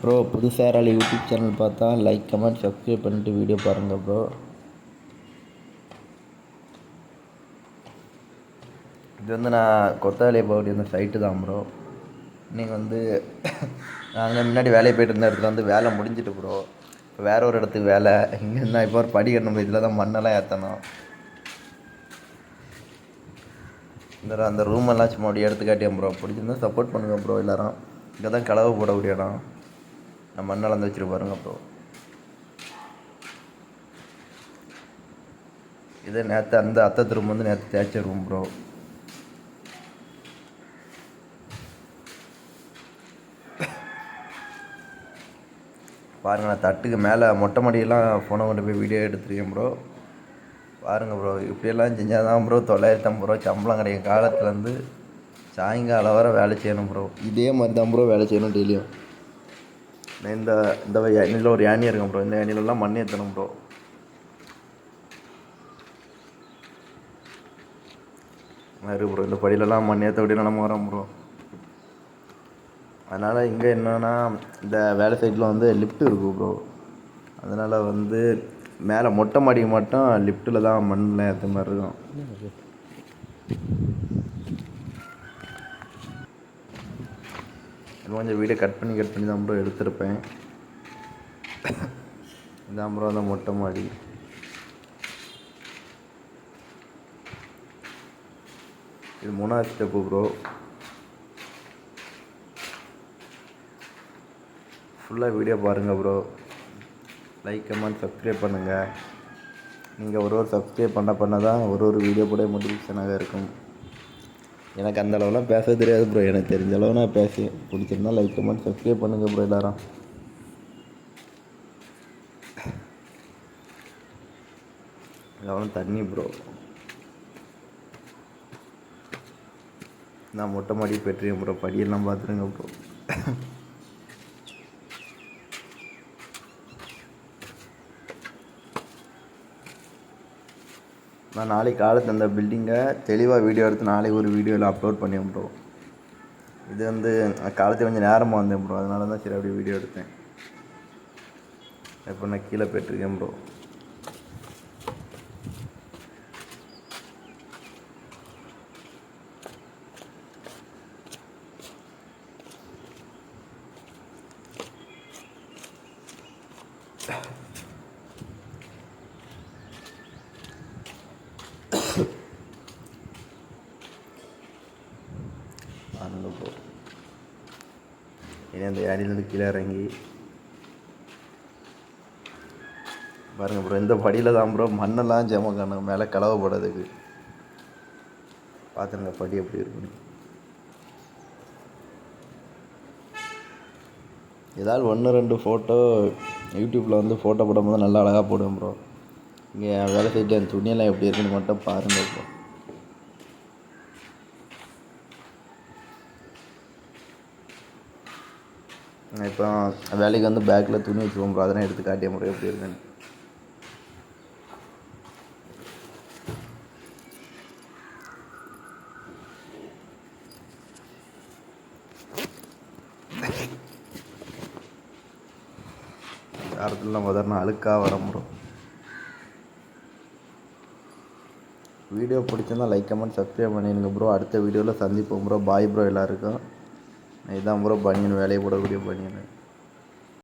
Bro புதுசாக யாராலும் YouTube channel பார்த்தா லைக் கமெண்ட் சப்ஸ்கிரைப் பண்ணிட்டு வீடியோ பாருங்கள் ப்ரோ இது வந்து நான் கொத்தாலி போகிற வந்து சைட்டு தான் ப்ரோ நீங்கள் வந்து நாங்கள் முன்னாடி வேலையை போயிட்டு இருந்த இடத்துல வந்து வேலை முடிஞ்சிட்டு ப்ரோ இப்போ வேற ஒரு இடத்துக்கு வேலை. இங்கே இருந்தால் இப்போ ஒரு படி கட்டணும் இதில் தான் மண்ணெல்லாம் ஏற்றணும் இந்த அந்த ரூம் எல்லாம் சும்மா அப்படியே எடுத்து காட்டியேன் ப்ரோ பிடிச்சிருந்தா சப்போர்ட் பண்ணுங்கள் ப்ரோ எல்லாரும். இங்கே தான் கலவை போடக்கூடிய இடம். நம்ம மண் அளந்து வச்சுட்டு பாருங்க ப்ரோ. இதே நேற்று அந்த அத்தை திரும்ப வந்து நேற்று தேய்ச்ச ரூம் ப்ரோ. பாருங்கள் நான் தட்டுக்கு மேலே மொட்டை மாடியெல்லாம் ஃபோனை கொண்டு போய் வீடியோ எடுத்துருக்கேன் ப்ரோ. பாருங்கள் ப்ரோ இப்படியெல்லாம் செஞ்சால் தான் ப்ரோ தொள்ளாயிரத்தி ஐம்பது ரூபா சம்பளம் கிடைக்கும் காலத்துலேருந்து சாயங்காலம் வர வேலை செய்யணும் ப்ரோ. இதே மாதிரி தான் ப்ரோ வேலை செய்யணும் டெய்லியும். இந்த இந்த இதில் ஒரு யானை இருக்கும் ப்ரோ இந்த யானிலெலாம் மண் ஏற்றணும் ப்ரோ மாதிரி ப்ரோ இந்த படியிலலாம் மண் ஏற்ற படியில் நம்ம வரோம் ப்ரோ அதனால் இங்கே என்னென்னா இந்த வேலை சைட்டில் வந்து லிஃப்ட் இருக்கும் ப்ரோ அதனால் வந்து மேலே மொட்டை மாடிக்கு மட்டும் லிஃப்ட்டில் தான் மண்ணில் ஏற்ற மாதிரி இருக்கும். இன்னும் கொஞ்சம் வீடியோ கட் பண்ணி கட் பண்ணி தான் ப்ரோ எடுத்திருப்பேன். இதான் ப்ரோ அந்த மொட்டை மாடி. இது மூணாவது ஸ்டெப்பு ப்ரோ ஃபுல்லாக வீடியோ பாருங்கள் ப்ரோ லைக் கமெண்ட் சப்ஸ்கிரைப் பண்ணுங்கள் நீங்கள் ஒரு ஒரு சப்ஸ்கிரைப் பண்ண பண்ண தான் ஒரு ஒரு வீடியோ கூட மோட்டிவேஷனாக இருக்கும். எனக்கு அந்த அளவுலாம் பேச தெரியாது ப்ரோ எனக்கு தெரிஞ்ச அளவு நான் பேசி பிடிச்சிருந்தா லைக் கமெண்ட் சப்ஸ்கிரைப் பண்ணுங்கள் ப்ரோ எல்லாரும். கவனம் தண்ணி ப்ரோ நான் மொட்டை மாடி பெற்றிருக்கேன் ப்ரோ படியெல்லாம் பார்த்துருங்க ப்ரோ நான் நாளைக்கு காலத்து அந்த பில்டிங்கை தெளிவாக வீடியோ எடுத்து நாளைக்கு ஒரு வீடியோவில் அப்லோட் பண்ணி ப்ரோ இது வந்து காலத்தில் கொஞ்சம் நேரமாக வந்தேன் ப்ரோ அதனால தான் சரி அப்படியே வீடியோ எடுத்தேன். இப்போ நான் கீழே போய்ட்டுருக்கேன் ப்ரோ பாருங்க ப்ரோ ஏன்னா அந்த ஏரியிலேருந்து கீழே இறங்கி. பாருங்கள் ப்ரோ இந்த படியில் தான் ப்ரோ மண்ணெல்லாம் ஜம காணும் மேலே கலவை போடுறதுக்கு. பார்த்துருங்க படி எப்படி இருக்குன்னு. ஏதாவது ஒன்று ரெண்டு ஃபோட்டோ யூடியூப்பில் வந்து ஃபோட்டோ போடும்போது நல்லா அழகாக போடுவேன் ப்ரோ இங்கே வேலை செய்யிட்டு அந்த துணியெல்லாம் எப்படி இருக்குன்னு மட்டும் பாருங்கள் ப்ரோ இப்போ வேலைக்கு வந்து பேக்கில் துணி வச்சுருவோம் ப்ரோ அதெல்லாம் எடுத்து காட்டிய முறை எப்படி இருக்குன்னு. யாரத்துலாம் முதல்ல அழுக்காக வர ப்ரோ வீடியோ பிடிச்சிருந்தா லைக் கமெண்ட் சப்ஸ்கிரைப் பண்ணிடுங்க ப்ரோ அடுத்த வீடியோவில் சந்திப்போம் ப்ரோ பாய் ப்ரோ எல்லாருக்கும். இதுதான் ப்ரோ பனியன் வேலையை போடக்கூடிய பனியன்.